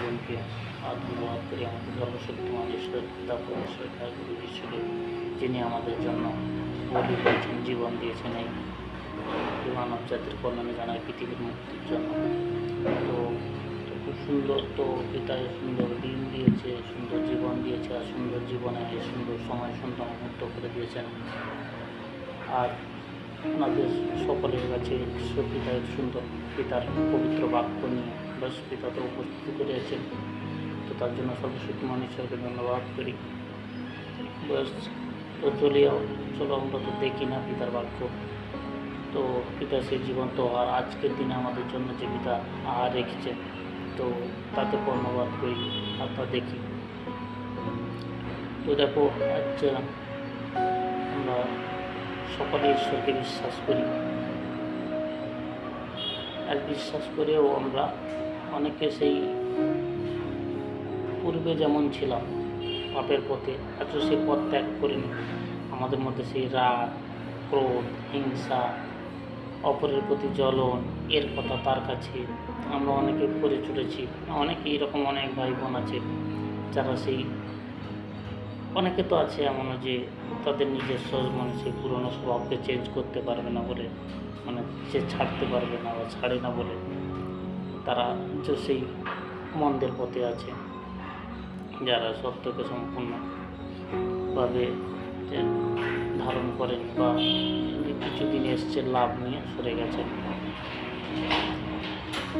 আর ধন্যবাদ করি আমাদের সর্বশক্তিমান ঈশ্বর পিতা পরমেশ্বর ঠাকুর ঈশ্বরের যিনি আমাদের জন্য বলি দিয়েছেন, জীবন দিয়েছেন এই মানব জাতির কল্যাণে জানায় পৃথিবীর মুক্তির জন্য। তো খুব সুন্দর তো পিতায় সুন্দর দিন দিয়েছে সুন্দর জীবন দিয়েছে, আর সুন্দর জীবনে সুন্দর সময়, সুন্দর মুহূর্ত করে দিয়েছেন। আর ওনাদের সকলের কাছে ঈশ্বর সুন্দর, পিতার পবিত্র বাক্য নিয়ে বাস পিতা তো উপস্থিত করেছেন তো তার জন্য সর্বশক্তিমান ঈশ্বরকে ধন্যবাদ করি। বাস তো চলিও চলো আমরা তো দেখি না পিতার বাক্য তো পিতা সেই জীবন তো আর আজকের দিনে আমাদের জন্য যে পিতা আহার রেখেছে, তো তাকে ধন্যবাদ করি আর তা দেখি। তো দেখো আচ্ছা আমরা সকলে ঈশ্বরকে বিশ্বাস করি। আর বিশ্বাস করেও আমরা অনেকে সেই পূর্বে যেমন ছিলাম, পাপের পথে আজ সেই পথ ত্যাগ করিনি। আমাদের মধ্যে সেই রাগ, ক্রোধ, হিংসা, অপরের প্রতি জ্বলন, এর কথা তার কাছে আমরা অনেকে করে চলেছি। অনেকে এরকম অনেক ভাই বোন আছে, যারা সেই অনেকে তো আছে এমনও যে তাদের নিজস্ব মানে সেই পুরনো স্বভাবকে চেঞ্জ করতে পারবে না বলে মানে সে ছাড়তে পারবে না বা ছাড়ে না বলে। তারা যে সেই মন্দের পথে আছে, যারা সত্যকে সম্পূর্ণভাবে ধারণ করেন বা কিছুদিন এসছে লাভ নিয়ে সরে গেছেন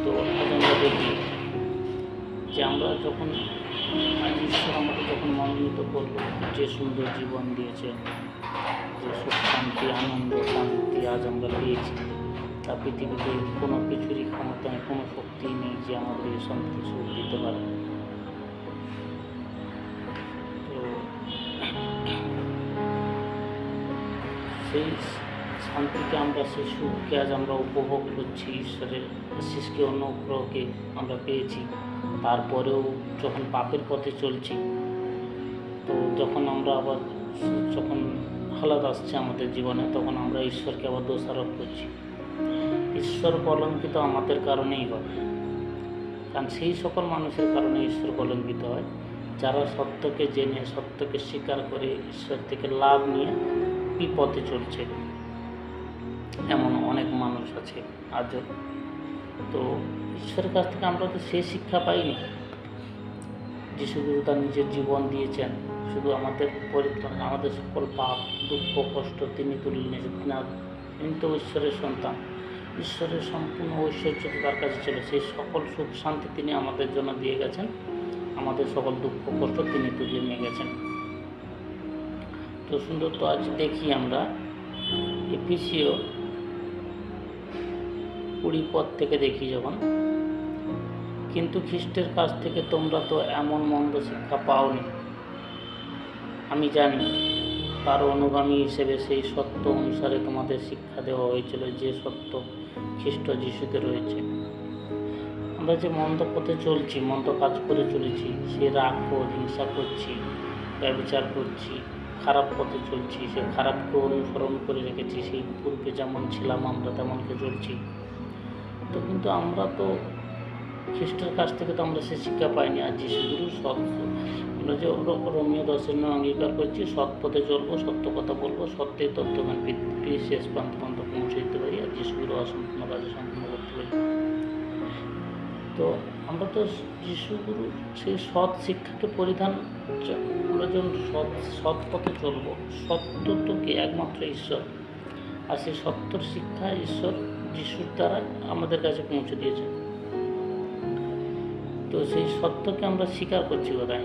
তো আমরা দেখি যে আমরা যখন ঈশ্বর আমাকে যখন মনোনীত করল, যে সুন্দর জীবন দিয়েছে যে সুখ, শান্তি, আনন্দ, শান্তি আজ আমরা পেয়েছি। তা পৃথিবীতে কোনো কিছুরই ক্ষমতা নেই কোনো শক্তি নেই যে আমাদের এই শান্তি সুখ দিতে পারে। তো সেই শান্তিকে আমরা, সেই সুখকে আজ আমরা উপভোগ করছি, ঈশ্বরের আশিসকে অনুগ্রহকে আমরা পেয়েছি। তারপরেও যখন পাপের পথে চলছি, তো যখন আমরা আবার যখন হালাত আসছে আমাদের জীবনে, তখন আমরা ঈশ্বরকে আবার দোষারোপ করছি। ঈশ্বর কলঙ্কিত আমাদের কারণেই হয়। কারণ সেই সকল মানুষের কারণে ঈশ্বর কলঙ্কিত হয়। যারা সত্যকে জেনে, সত্যকে স্বীকার করে ঈশ্বর থেকে লাভ নিয়ে বিপথে চলছে। এমন অনেক মানুষ আছে আজও। তো ঈশ্বরের কাছ থেকে আমরা তো সেই শিক্ষা পাইনি। যিশু গুরু তার নিজের জীবন দিয়েছেন। শুধু আমাদের পরিত্রাণ, আমাদের সকল পাপ, দুঃখ, কষ্ট তিনি তুলে নিয়েছেন। তিনি তো ঈশ্বরের সন্তান। ঈশ্বরের সম্পূর্ণ ঐশ্বর্য তার কাছে ছিল। সেই সকল সুখ শান্তি তিনি আমাদের জন্য দিয়ে গেছেন। আমাদের সকল দুঃখ কষ্ট তিনি তুলে নিয়ে গেছেন। তো সুন্দর, তো আজ দেখি আমরা এপিসিও কুড়ি পদ থেকে দেখি যখন। কিন্তু খ্রিস্টের কাছ থেকে তোমরা তো এমন মন্দ শিক্ষা পাওনি। আমি জানি তার অনুগামী হিসেবে সেই সত্য অনুসারে তোমাদের শিক্ষা দেওয়া হয়েছিল যে সত্য খ্রিস্ট যিশুতে রয়েছে। আমরা যে মন্দ পথে চলছি, মন্দ কাজ করে চলেছি, সে রাগ হিংসা করছি, ব্যবচার করছি, খারাপ পথে চলছি, সে খারাপকে অনুসরণ করে রেখেছি, সেই পূর্বে যেমন ছিলাম, আমরা তেমনকে চলছি। তো কিন্তু আমরা তো খ্রিস্টের কাছ থেকে তো আমরা সে শিক্ষা পাইনি, আর যিশু গুরু সৎ আমরা যে র- রোমিও দশের অঙ্গীকার করছি, সৎ পথে চলবো, সত্য কথা বলব, সত্যের তত্ত্বজ্ঞান পৃথিবীর শেষ প্রান্ত পর্যন্ত পৌঁছে কাজে সম্পূর্ণ করতে পারি। তো আমরা তো যিশু গুরু সেই সৎ শিক্ষাকে পরিধান আমরা যখন সৎ সৎ পথে চলবো, সত্য তো কি একমাত্র ঈশ্বর? আর সেই সত্যর শিক্ষা ঈশ্বর যিশুর দ্বারা আমাদের কাছে পৌঁছে দিয়েছে। তো সেই সত্যকে আমরা স্বীকার করছি কোথায়?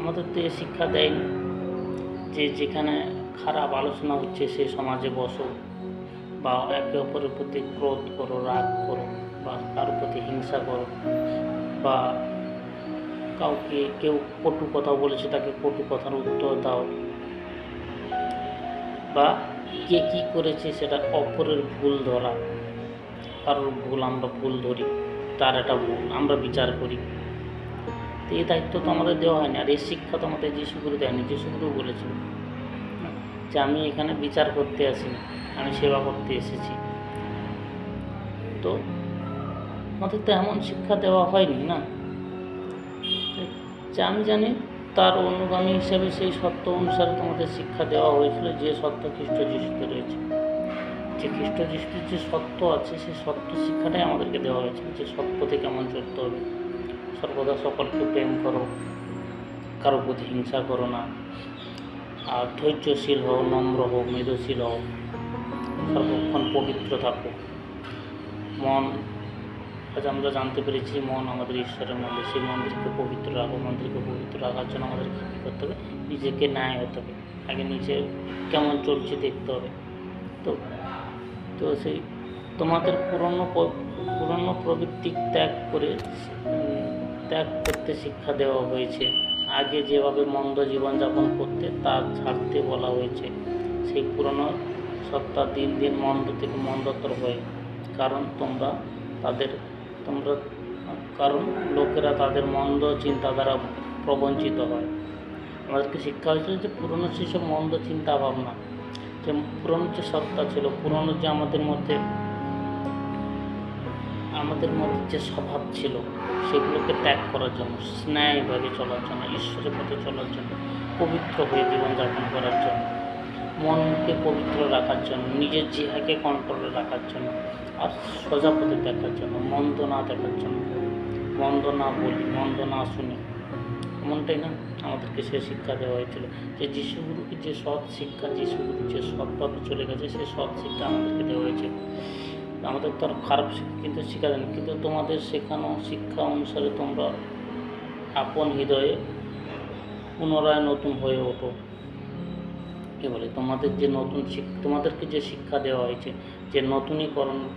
আমাদের তো এ শিক্ষা দেয়নি যে যেখানে খারাপ আলোচনা হচ্ছে সেই সমাজে বসো। বা একে অপরের প্রতি ক্রোধ করো, রাগ করো, বা কারোর প্রতি হিংসা করো, বা কাউকে কেউ কটু কথা বলেছে, তাকে কটু কথার উত্তর দাও। বা কে কী করেছে, সেটা অপরের ভুল ধরা। কারোর ভুল আমরা ভুল ধরি, তার একটা ভুল আমরা বিচার করি। এই দায়িত্ব তো আমাদের দেওয়া হয়নি, আর এই শিক্ষা তো আমাদের যিশুগুরু দেয়নি। যিশুগুরু বলেছিল যে আমি এখানে বিচার করতে আসিনি আমি সেবা করতে এসেছি। তো আমাদের তো এমন শিক্ষা দেওয়া হয়নি না? যে আমি জানি তার অনুগামী হিসেবে সেই সত্য অনুসারে তোমাদের শিক্ষা দেওয়া হয়েছিল, যে সত্য খ্রিস্ট যিশুতে রয়েছে। যে খ্রিস্ট যিশুর যে সত্য আছে, সেই সত্য শিক্ষাটাই আমাদেরকে দেওয়া হয়েছিল, যে সত্যতে কেমন চলতে হবে। সর্বদা সকলকে প্রেম করো, কারও প্রতি হিংসা করো না। আর ধৈর্যশীল হও, নম্র হও, মৃদুশীল হও, সর্বক্ষণ পবিত্র থাকো। মন, আজ আমরা জানতে পেরেছি, মন আমাদের ঈশ্বরের মন্দির সেই মন্দিরকে পবিত্র রাখো, মন্দিরকে পবিত্র রাখার জন্য আমাদেরকে কী করতে হবে? নিজেকে ন্যায় হতে হবে। আগে নিজে কেমন চলছে দেখতে হবে। তো তো সেই তোমাদের পুরনো পুরনো প্রবৃত্তি ত্যাগ করে ত্যাগ করতে শিক্ষা দেওয়া হয়েছে। আগে যেভাবে মন্দ জীবনযাপন করতে, তা ছাড়তে বলা হয়েছে। সেই পুরনো সত্তা দিন দিন মন্দ থেকে মন্দতর হয়। কারণ তোমরা তাদের, তোমরা, কারণ লোকেরা তাদের মন্দ চিন্তা দ্বারা প্রবঞ্চিত হয়। আমাদেরকে শিক্ষা হয়েছিল যে পুরনো সেসব মন্দ চিন্তা ভাবনা যে পুরনো যে সত্তা ছিল, পুরনো যে আমাদের মধ্যে আমাদের মধ্যে যে স্বভাব ছিল, সেগুলোকে ত্যাগ করার জন্য ন্যায়ভাবে চলার জন্য, ঈশ্বরের পথে চলার জন্য, পবিত্র হয়ে জীবনযাপন করার জন্য, মনকে পবিত্র রাখার জন্য, নিজের জিহাকে কন্ট্রোলে রাখার জন্য, আর সোজা পথে দেখার জন্য, মন্দ না দেখার জন্য, মন্দ না বলি, মন্দ না শুনি। এমনটাই না? আমাদেরকে সে শিক্ষা দেওয়া হয়েছিল যে যিশুগুরুকে যে সৎ শিক্ষা, যিশুগুরু যে সৎভাবে চলে গেছে, সে সৎ শিক্ষা আমাদেরকে দেওয়া হয়েছে আমাদের তো আর খারাপ কিন্তু শিক্ষা দেয়নি কিন্তু তোমাদের শেখানো শিক্ষা অনুসারে তোমরা আপন হৃদয়ে পুনরায় নতুন হয়ে ওঠো। কী বলে? তোমাদের যে নতুন তোমাদেরকে যে শিক্ষা দেওয়া হয়েছে, যে নতুনীকরণ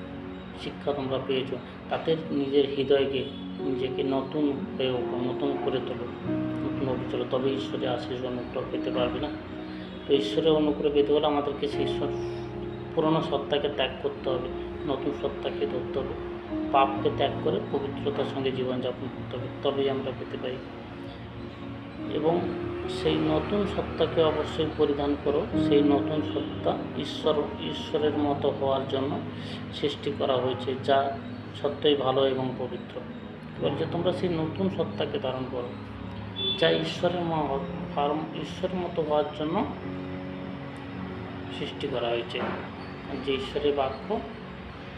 শিক্ষা তোমরা পেয়েছ, তাতে নিজের হৃদয়কে, নিজেকে নতুন হয়ে ওঠো, নতুন করে তোলো, নতুন হবে চলো। তবে ঈশ্বরের আশিস অনুগ্রহ পেতে পারবে না। তো ঈশ্বরের অনুগ্রহ পেতে হলে আমাদেরকে সেই পুরনো সত্তাকে ত্যাগ করতে হবে। নতুন সত্তাকে ধরতে হবে। পাপকে ত্যাগ করে পবিত্রতার সঙ্গে জীবনযাপন করতে হবে, তবেই আমরা পেতে পারি। এবং সেই নতুন সত্তাকে অবশ্যই পরিধান করো। সেই নতুন সত্তা ঈশ্বর, ঈশ্বরের মতো হওয়ার জন্য সৃষ্টি করা হয়েছে, যা সত্যই ভালো এবং পবিত্র। বলছে তোমরা সেই নতুন সত্তাকে ধারণ করো, যা ঈশ্বরের ঈশ্বরের মতো হওয়ার জন্য সৃষ্টি করা হয়েছে। যে ঈশ্বরের বাক্য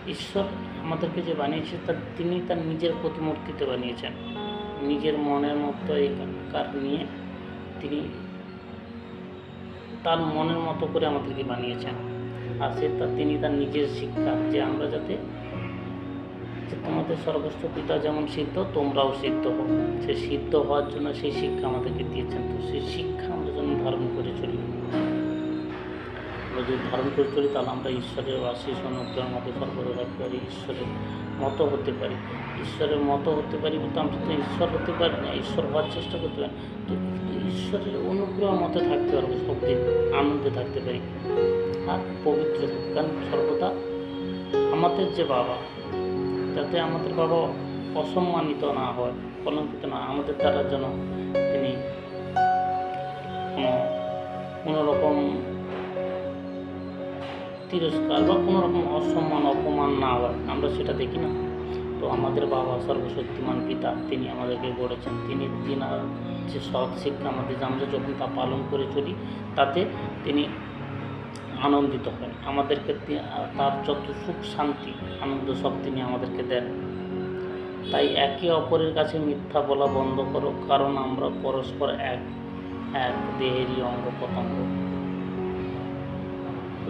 ঈশ্বর আমাদেরকে যে বানিয়েছে তা তিনি তার নিজের প্রতিমূর্তিতে বানিয়েছেন। নিজের মনের মতো এই কার নিয়ে তিনি তার মনের মতো করে আমাদেরকে বানিয়েছেন। আর সে তার, তিনি তার নিজের শিক্ষা যে আমরা যাতে, যে তোমাদের সর্বস্ব পিতা যেমন সিদ্ধ, তোমরাও সিদ্ধ হও। সে সিদ্ধ হওয়ার জন্য সেই শিক্ষা আমাদেরকে দিয়েছেন। তো সেই শিক্ষা আমরা যেন ধারণ করে চলি আমরা যদি ধারণ করে চলি তাহলে আমরা ঈশ্বরের আশিস অনুগ্রহের মধ্যে সর্বদা পারি, ঈশ্বরের মতো হতে পারি। ঈশ্বরের মতো হতে পারি বলতে আমরা তো ঈশ্বর হতে পারি না, ঈশ্বর হওয়ার চেষ্টা করতে পারি তো ঈশ্বরের অনুগ্রহের মতো থাকতে পারব সবদিন আনন্দে থাকতে পারি আর পবিত্র কারণ সর্বদা আমাদের যে বাবা যাতে আমাদের বাবা অসম্মানিত না হয় কলঙ্কিত না আমাদের দ্বারা যেন তিনি কোনো কোনো রকম তিরস্কার বা কোনো রকম অসম্মান, অপমান না হয়। আমরা সেটা দেখি না। তো আমাদের বাবা সর্বশক্তিমান পিতা, তিনি আমাদেরকে গড়েছেন। তিনি তিনার যে সৎ শিক্ষা আমাদের আমরা যখন তা পালন করে চলি, তাতে তিনি আনন্দিত হন। আমাদেরকে তার যত সুখ, শান্তি, আনন্দ সব তিনি আমাদেরকে দেন। তাই একে অপরের কাছে মিথ্যা বলা বন্ধ করো, কারণ আমরা পরস্পর এক এক দেহেরই অঙ্গ প্রত্যঙ্গ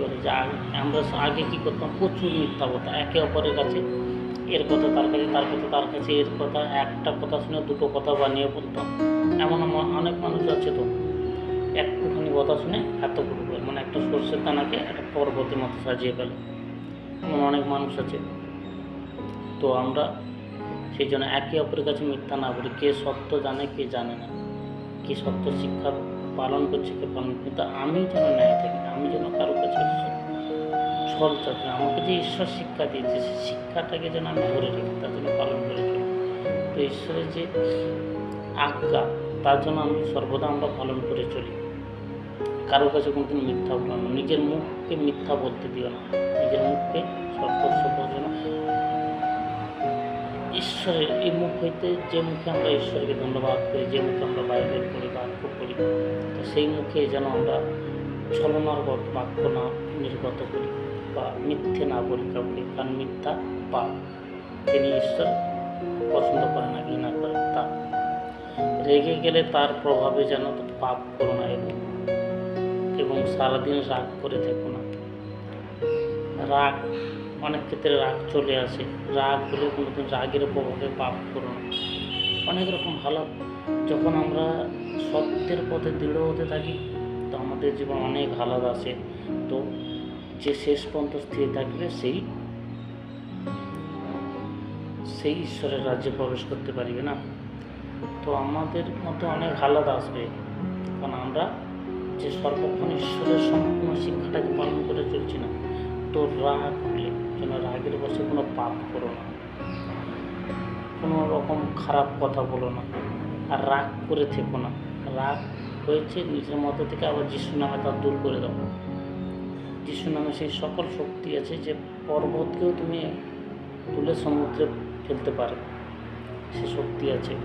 এবারে যে আমরা আগে কী করতাম? প্রচুর মিথ্যা কথা। একে অপরের কাছে এর কথা তার কাছে, তার কথা তার কাছে, এর কথা, একটা কথা শুনে দুটো কথা বানিয়ে বলতাম। এমন অনেক মানুষ আছে তো, একটুখানি কথা শুনে এত করে মানে একটা সর্ষের দানাকে একটা পর্বতের মতো সাজিয়ে ফেলে। এমন অনেক মানুষ আছে। তো আমরা সেই জন্য একে অপরের কাছে মিথ্যা না বলি। কে সত্য জানে, কে জানে না। কে সত্য শিক্ষা পালন করছে, কে পালন কিন্তু আমি যেন ন্যায় থাকি। আমি যেন কারও কাছে ছল চাকরি আমাকে যে ঈশ্বর শিক্ষা দিয়েছে, সেই শিক্ষাটাকে যেন আমি ধরে রাখি তার জন্য পালন করে চলি। তো ঈশ্বরের যে আজ্ঞা, তার জন্য আমি সর্বদা আমরা পালন করে চলি। কারোর কাছে কোনোদিন মিথ্যা বলো না। নিজের মুখকে মিথ্যা বলতে দিও না। নিজের মুখকে সর্বস্ব যেন ঈশ্বরের এই মুখ হইতে যে মুখে আমরা ঈশ্বরকে ধন্যবাদ করি, যে মুখে আমরা বাইবেল পড়ি, বাক্য পড়ি, তো সেই মুখে যেন আমরা ছলনার বাক্য না নির্গত করি বা মিথ্যে না বলি কাউকে, কারণ মিথ্যা পাপ তিনি ঈশ্বর পছন্দ করে না, ঘৃণা করেন তা। রেগে গেলে তার প্রভাবে যেন পাপ করো না এবং সারাদিন রাগ করে থেকো না। রাগ, অনেক ক্ষেত্রে রাগ চলে আসে। রাগ হলে কোনোদিন রাগের প্রভাবে পাপ করো না। অনেক রকম হালাত, যখন আমরা সত্যের পথে দৃঢ় হতে থাকি আমাদের জীবন অনেক হালাত আসে তো যে শেষ পর্যন্ত স্থির থাকবে সেই সেই ঈশ্বরের রাজ্যে প্রবেশ করতে পারবে না। তো আমাদের মধ্যে অনেক হালাত আসবে। কারণ আমরা যে সর্বক্ষণ ঈশ্বরের সম্পূর্ণ শিক্ষাটাকে পালন করে চলছি না, তো রাগ হলে যেন রাগের বসে কোনো পাপ করো না। কোনো রকম খারাপ কথা বলো না। আর রাগ করে থেকো না। রাগ হয়েছে, নিজের মধ্যে থেকে আবার যিশু নামে তা দূর করে দাও। যিশু নামে সেই সকল শক্তি আছে যে পর্বতকেও তুমি তুলে সমুদ্রে ফেলতে পারে। সে শক্তি আছে।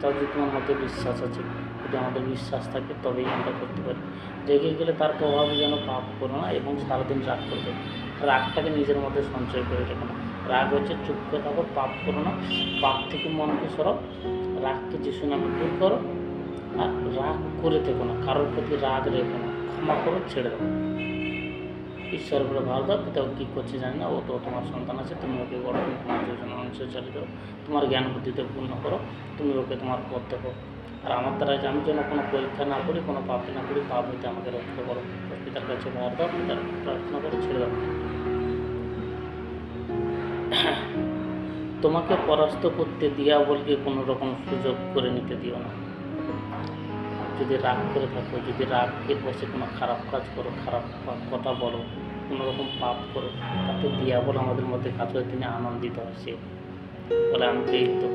তার যদি তোমার মধ্যে বিশ্বাস আছে, যদি আমাদের বিশ্বাস থাকে, তবেই আমরা করতে পারি। রেগে গেলে তার প্রভাবে যেন পাপ করো না এবং সারাদিন রাগ করবে। রাগটাকে নিজের মধ্যে সঞ্চয় করে রেখো না। রাগ হচ্ছে চুপ করে থাকো, পাপ করো না। পাপ থেকে মনকে সরাও। রাগকে যিশু নামে দূর করো। রাগ করে থেকো না, কারোর প্রতি রাগ রেখো না, ক্ষমা করো, ছেড়ে দাও। ঈশ্বর বলে, ভালো দাও পিতা, ও কী করছে জানি না, ও তো তোমার সন্তান আছে, তুমি ওকে বড় তুমি তোমার যোজনা অনুসারে চালিত করো তোমার জ্ঞান বুদ্ধিতে পূর্ণ করো, তুমি ওকে তোমার পথ দেখো। আর আমার দ্বারা আমি যেন কোনো পরীক্ষা না করি, কোনো পাপ না করি, পাপ হইতে আমাকে রক্ষা করো। পিতার কাছে ভার দাও, পিতার প্রার্থনা করে, ছেড়ে দাও। তোমাকে পরাস্ত করতে দিয়া বলকে কোনো রকম সুযোগ করে নিতে দিও না। যদি রাগ করে থাকো, যদি রাগের বসে কোনো খারাপ কাজ করো, খারাপ কথা বলো কোনো রকম পাপ করো, তাতে দিয়া বল আমাদের মধ্যে কাজ করে, তিনি আনন্দিত হয় সে বলে আমি তো এই তো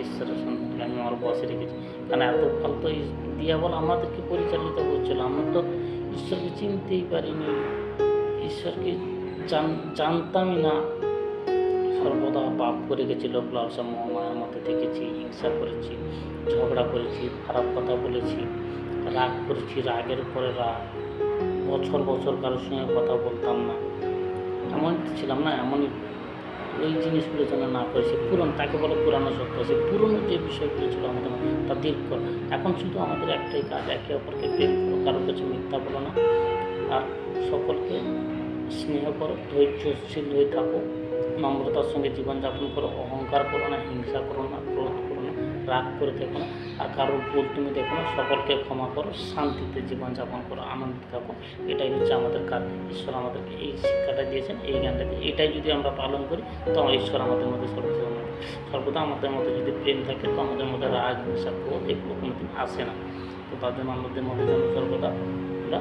ঈশ্বরের আমি আমার বসে রেখেছি। কারণ এত কাল তো দিয়া বল আমাদেরকে পরিচালিত করছিল। আমরা তো ঈশ্বরকে চিনতেই পারিনি। ঈশ্বরকে জানতামই না। সর্বদা পাপ করে গেছি লোক লালসা মহামায়ার মধ্যে থেকেছি, হিংসা করেছি, ঝগড়া করেছি, খারাপ কথা বলেছি, রাগ করেছি, রাগের পরে রাগ। বছর বছর কারোর সঙ্গে কথা বলতাম না। এমন ছিলাম না, এমনই ওই জিনিসগুলো যেন না করে, সে পুরনো, তাকে বলে পুরানো সত্য, সে পুরনো যে বিষয়গুলো ছিল আমাদের তা দীর্ঘ। এখন শুধু আমাদের একটাই কাজ, একে অপরকে প্রেম করো, কারোর কাছে মিথ্যা বলো না। আর সকলকে স্নেহ করো, ধৈর্যশীল হয়ে থাকো। নম্রতার সঙ্গে জীবনযাপন করো, অহংকার করো না, হিংসা করো না, ক্রোধ করো না, রাগ করে থেকো না, আর কারোর ভুল তুমি দেখো না, সকলকে ক্ষমা করো, শান্তিতে জীবনযাপন করো আনন্দ থাকো। এটাই হচ্ছে আমাদের কাজ। ঈশ্বর আমাদেরকে এই শিক্ষাটা দিয়েছেন, এই জ্ঞানটা দিয়ে। এটাই যদি আমরা পালন করি তো ঈশ্বর আমাদের মধ্যে সর্বদা সর্বদা আমাদের মধ্যে যদি প্রেম থাকে তো আমাদের মধ্যে রাগ, হিংসা, ক্রোধ এগুলো কোনোদিন আসে না। তো জন্য আমাদের মধ্যে যেন সর্বদা আমরা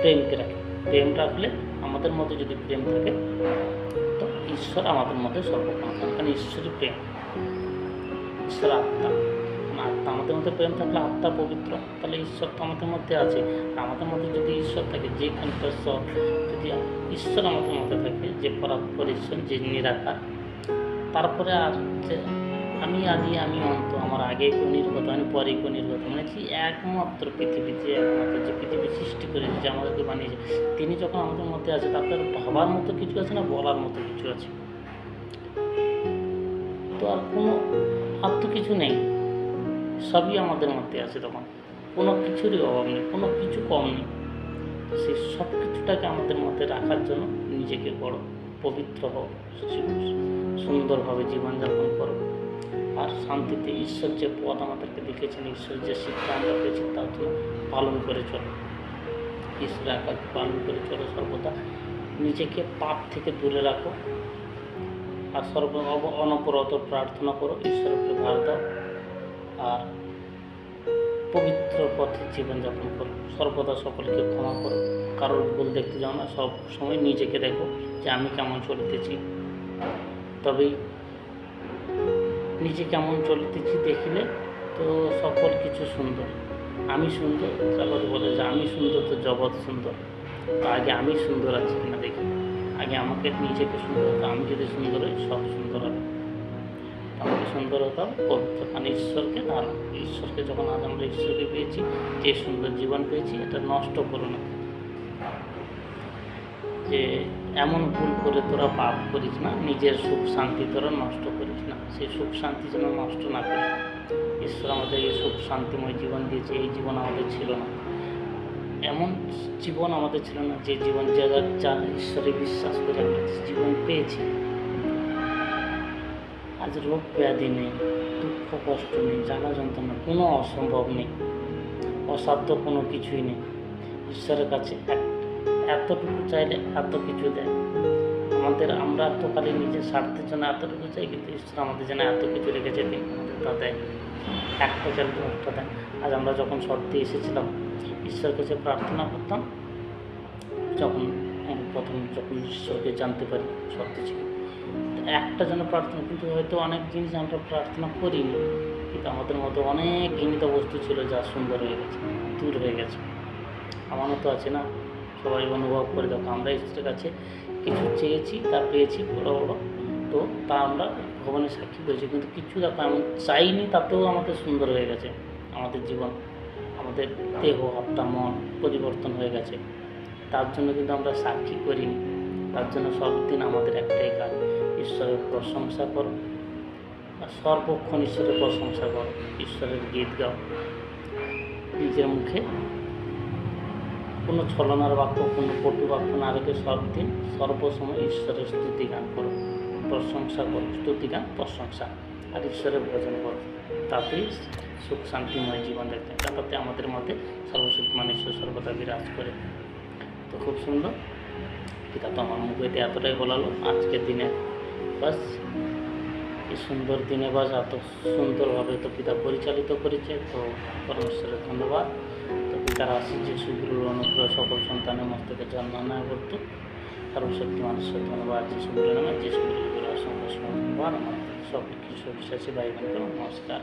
প্রেমকে রাখি। প্রেম রাখলে আমাদের মধ্যে যদি প্রেম থাকে ঈশ্বর আমাদের মধ্যে সর্বপ্রথম। কারণ ঈশ্বরই প্রেম। ঈশ্বর আত্মা। আত্মা আমাদের মধ্যে প্রেম থাকলে আত্মা পবিত্র। তাহলে ঈশ্বর তো আমাদের মধ্যে আছে। আমাদের মধ্যে যদি ঈশ্বর থাকে, যে কণ্ঠস্বর যদি ঈশ্বর আমাদের মধ্যে থাকে, যে পরাপর ঈশ্বর, যে নিরাকার, তারপরে আর আমি আদি, আমি অন্ত আমার আগে কেউ নির্গত আমি পরে কেউ নির্গত মানে কি একমাত্র পৃথিবীতে একমাত্র যে পৃথিবী সৃষ্টি করেছে, যে আমাদেরকে বানিয়েছে, তিনি যখন আমাদের মধ্যে আছে তারপরে ভাবার মতো কিছু আছে না বলার মতো কিছু আছে? তো আর কোনো আর তো কিছু নেই। সবই আমাদের মধ্যে আছে তখন। কোনো কিছুরই অভাব নেই, কোনো কিছু কম নেই। সেই সব কিছুটাকে আমাদের মধ্যে রাখার জন্য নিজেকে বড় পবিত্র হোক সুন্দরভাবে জীবনযাপন করো। আর শান্তিতে ঈশ্বর যে পথ আমাদেরকে দেখেছেন ঈশ্বর যে শিক্ষা আমরা পেয়েছি তা জন্য পালন করে চলো। ঈশ্বরের আকাশ পালন করে চলো সর্বদা। নিজেকে পাপ থেকে দূরে রাখো আর সর্ব অনবরত প্রার্থনা করো, ঈশ্বরকে ভার দাও আর পবিত্র পথে জীবনযাপন করো। সর্বদা সকলকে ক্ষমা করো। কারোর ভুল দেখতে যাও না। সব সময় নিজেকে দেখো যে আমি কেমন চলিতেছি। তবেই নিজে কেমন চলিতেছি দেখিলে, তো সকল কিছু সুন্দর। আমি সুন্দর তারপরে বলে যে আমি সুন্দর তো জগৎ সুন্দর। তো আগে আমি সুন্দর আছি কিনা দেখি। আগে আমাকে নিজেকে সুন্দর হতে- আমি যদি সুন্দর হই, সব সুন্দর হবে। আমাকে সুন্দর পবিত্র। মানে ঈশ্বরকে ধারণ ঈশ্বরকে যখন আজ আমরা ঈশ্বরকে পেয়েছি, যে সুন্দর জীবন পেয়েছি, এটা নষ্ট করো না। যে এমন ভুল করে তোরা পাপ করিস না, নিজের সুখ শান্তি তোরা নষ্ট করিস না। সেই সুখ শান্তি যেন নষ্ট না করি। ঈশ্বর আমাদের এই সুখ শান্তিময় জীবন দিয়েছে, এই জীবন আমাদের ছিল না। এমন জীবন আমাদের ছিল না যে জীবন যারা যা ঈশ্বরে বিশ্বাস করে আমরা জীবন পেয়েছি। আজ রোগ ব্যাধি নেই, দুঃখ কষ্ট নেই, জ্বালা যন্ত্রণা, কোনো অসম্ভব নেই, অসাধ্য কোনো কিছুই নেই। ঈশ্বরের কাছে এক এতটুকু চাইলে এত কিছু দেয়। আমাদের, আমরা তো খালি নিজের স্বার্থের জন্য এতটুকু চাই, কিন্তু ঈশ্বর আমাদের জন্য এত কিছু রেখেছে তিনি আমাদের তা দেয় একটা চাইলে একটা দেয় আজ আমরা যখন সত্যি এসেছিলাম ঈশ্বর কাছে প্রার্থনা করতাম, যখন প্রথম যখন ঈশ্বরকে জানতে পারি সত্যি ছিল। একটা জন্য প্রার্থনা, কিন্তু হয়তো অনেক জিনিস আমরা প্রার্থনা করিনি, কিন্তু আমাদের মতো অনেক ঘৃণিত বস্তু ছিল যা সুন্দর হয়ে গেছে, দূর হয়ে গেছে। আমারও তো আছে না? সবাই অনুভব করে দেখো, আমরা ঈশ্বরের কাছে কিছু চেয়েছি, তা পেয়েছি, বড় বড়। তো তা আমরা ভগবানের সাক্ষী করেছি কিন্তু কিছু দেখো এমন চাইনি, তাতেও আমাদের সুন্দর হয়ে গেছে। আমাদের জীবন, আমাদের দেহ, আত্মা, মন পরিবর্তন হয়ে গেছে। তার জন্য কিন্তু আমরা সাক্ষী করিনি। তার জন্য সব দিন আমাদের একটাই কাজ, ঈশ্বরের প্রশংসা করো। সর্বক্ষণ ঈশ্বরের প্রশংসা করো। ঈশ্বরের গীত গাও। নিজের মুখে কোনো ছলনার বাক্য, কোনো কটু বাক্য না রেখে সব দিন সর্বসময় ঈশ্বরের স্তুতি গান করো। প্রশংসা করো। স্তুতি গান, প্রশংসা। আর ঈশ্বরের ভজন করো। তাতেই সুখ শান্তিময় জীবন দেখতে তাতে আমাদের মধ্যে সর্বশক্তিমান ঈশ্বর সর্বদা বিরাজ করে। তো খুব সুন্দর। পিতা তো আমার মুখে এটা এতটাই বলালো আজকের দিনে বাস, এই সুন্দর দিনে বাস এত সুন্দরভাবে তো পিতা পরিচালিত করেছে। তো পরমেশ্বরের ধন্যবাদ। তো পিতার আশিস যে সুগুরুর অনুগ্রহ সকল সন্তানের মস্তকে জন্ম নেয় করতো। সর্বশক্তি মানুষের ধন্যবাদ যে সুগুরু নামে যে সুগুরুগুলো অসংখ্য ধন্যবাদ আমার সকল কিছু বিশ্বাসী ভাই বোনকে নমস্কার।